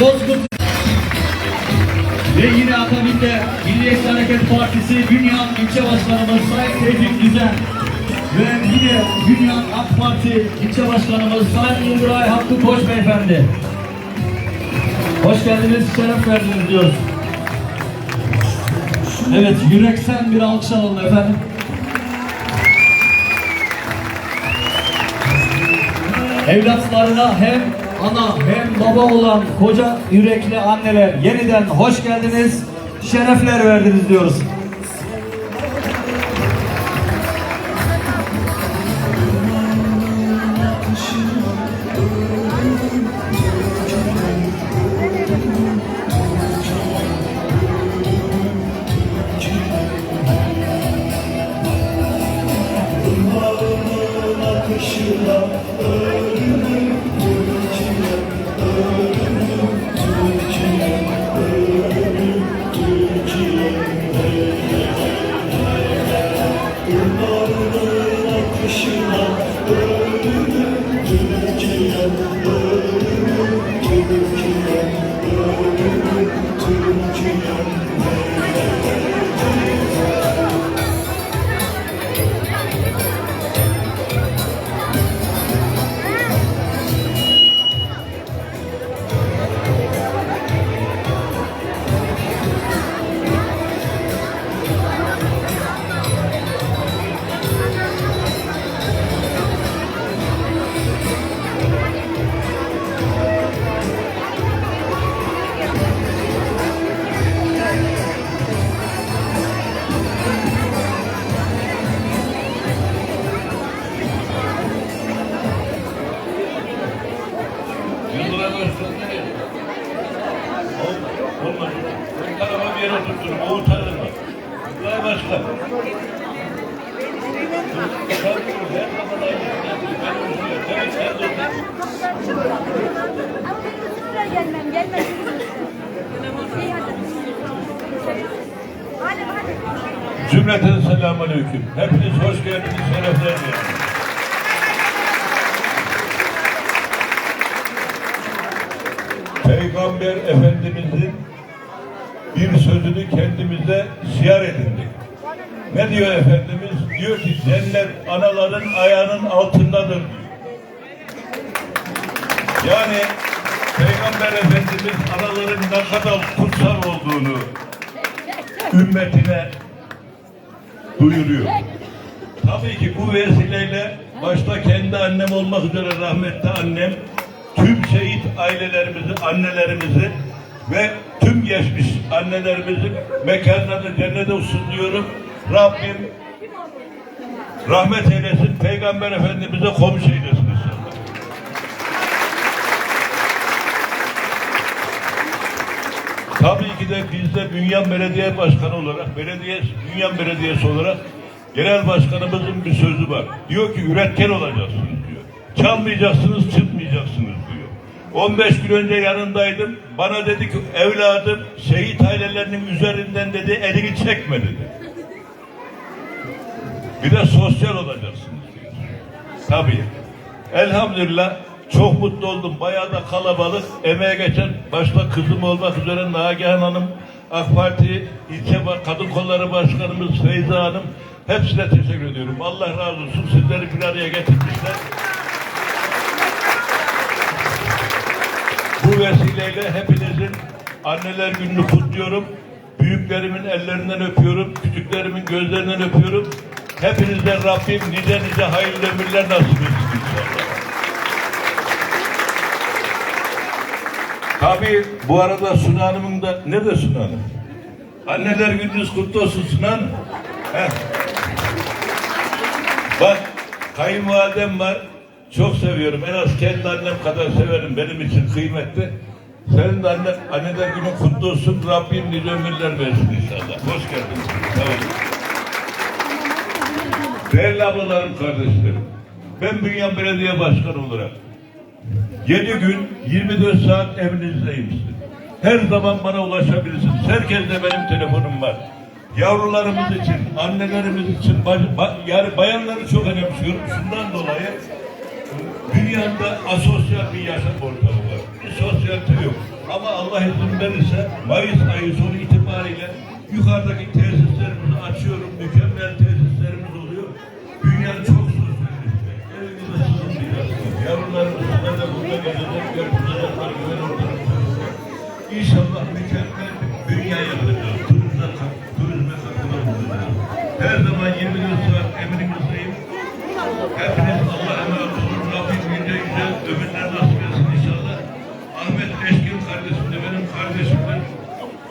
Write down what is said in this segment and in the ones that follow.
Bozkurt ve yine akabinde Milliyetçi Hareket Partisi Bünyan İlçe Başkanımız Sayın Tevfik Güzel ve yine Bünyan AK Parti İlçe Başkanımız Sayın Umray Hakkı Koç Beyefendi. Hoş geldiniz, şeref verdiniz diyoruz. Evet, yüreksen bir alkış alalım efendim. Evlatlarına hem ana hem baba olan koca yürekli anneler yeniden hoş geldiniz, şerefler verdiniz diyoruz. Cümleten selamun aleyküm. Hepiniz hoş geldiniz, şerefler verdiniz. Peygamber Efendimizin bir sözünü kendimize şiar edindik. Ne diyor Efendimiz? Diyor ki cennet anaların ayağının altındadır diyor. Yani Peygamber Efendimiz anaların ne kadar kutsal olduğunu ümmetine duyuruyor. Tabii ki bu vesileyle başta kendi annem olmak üzere rahmetli annem, tüm şehit ailelerimizi, annelerimizi ve tüm geçmiş annelerimizin mekanlarını cennete olsun diyorum. Rabbim rahmet eylesin, Peygamber Efendimiz'e komşu eylesin Tabii ki de biz de Bünyan Belediye Başkanı olarak, belediye, Bünyan Belediyesi olarak genel başkanımızın bir sözü var. Diyor ki üretken olacaksınız diyor. Çalmayacaksınız, çırpmayacaksınız diyor. 15 gün önce yanındaydım. Bana dedi ki evladım şehit ailelerinin üzerinden dedi elini çekme dedi. Bir de sosyal olacaksınız diyor. Tabii. Elhamdülillah çok mutlu oldum. Bayağı da kalabalık. Emeğe geçen başta kızım olmak üzere Nagihan Hanım, AK Parti ilçe kadın kolları başkanımız Feyza Hanım hepsine teşekkür ediyorum. Allah razı olsun. Sizleri bir araya getirmişler. Bu vesileyle hepinizin anneler gününü kutluyorum. Büyüklerimin ellerinden öpüyorum. Küçüklerimin gözlerinden öpüyorum. Hepinize Rabbim nice nice hayırlı ömürler nasip etsin Tabii bu arada Suna Hanım'ın da nerede Suna Hanım? Anneler gününüz kutlu olsun Suna Hanım. Heh. Bak kayınvalidem var. Çok seviyorum. En az kendi annem kadar severim. Benim için kıymetli. Senin de anne, anneler günün kutlu olsun. Rabbim nice ömürler versin inşallah. Hoş geldin. Olun. Değerli ablalarım, kardeşlerim. Ben Bünyan Belediye Başkanı olarak 7 gün 24 saat emrinizdeyim. Her zaman bana ulaşabilirsiniz. Herkeste benim telefonum var. Yavrularımız için, annelerimiz için, yani bayanları çok önemsiyorum. Şundan dolayı dünyada asosyal bir yaşam ortamı var. Bir sosyalite yok. Ama Allah izin verirse Mayıs ayı sonu itibariyle yukarıdaki tesislerimizi açıyorum. Mükemmel Hepiniz Allah'a emanet olun. Rabbim yüce yüce ömürler nasip inşallah. Ahmet Eşkin kardeşim de.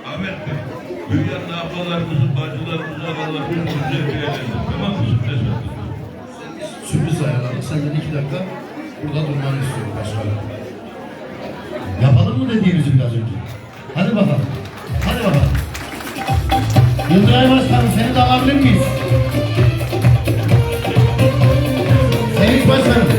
Ahmet Bey, ablalarımızı, bacılarımızı Allah bir güzel bir eylesin. Tamam mı? Ederim. sürpriz ayarladık. İki dakika burada durmanı istiyorum başkanım. Yapalım mı dediğimizi biraz? Hadi bakalım. Hadi bakalım. Yıldıray Başkanım seni de alabilir miyiz? Sayın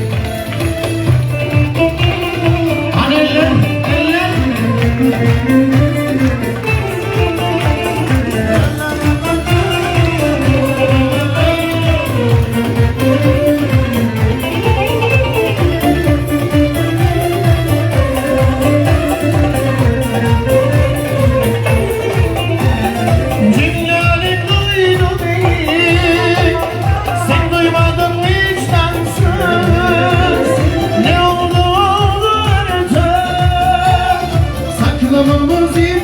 Yolumuz yine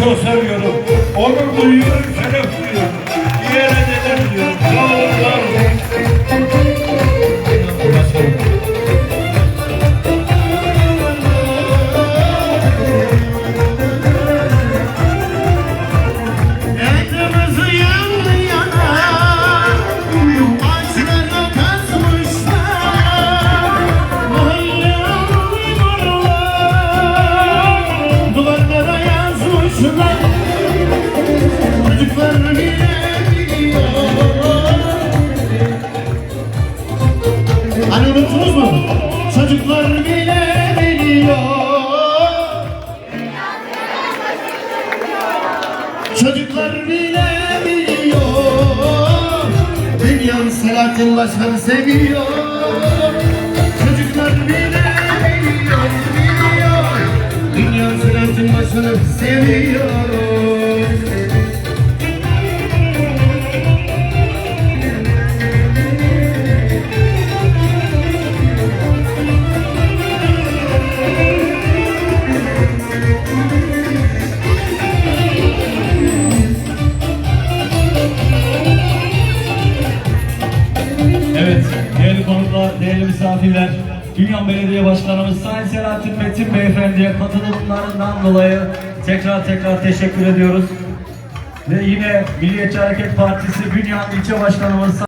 de Selahattin Başkan'ı seviyor. Çocuklar bile biliyor, biliyor. Dünyanın Selahattin Başkan'ı seviyor değerli misafirler, Dünya Belediye Başkanımız Sayın Selahattin Metin Beyefendi'ye katılımlarından dolayı tekrar tekrar teşekkür ediyoruz. Ve yine Milliyetçi Hareket Partisi Bünyan İlçe Başkanımız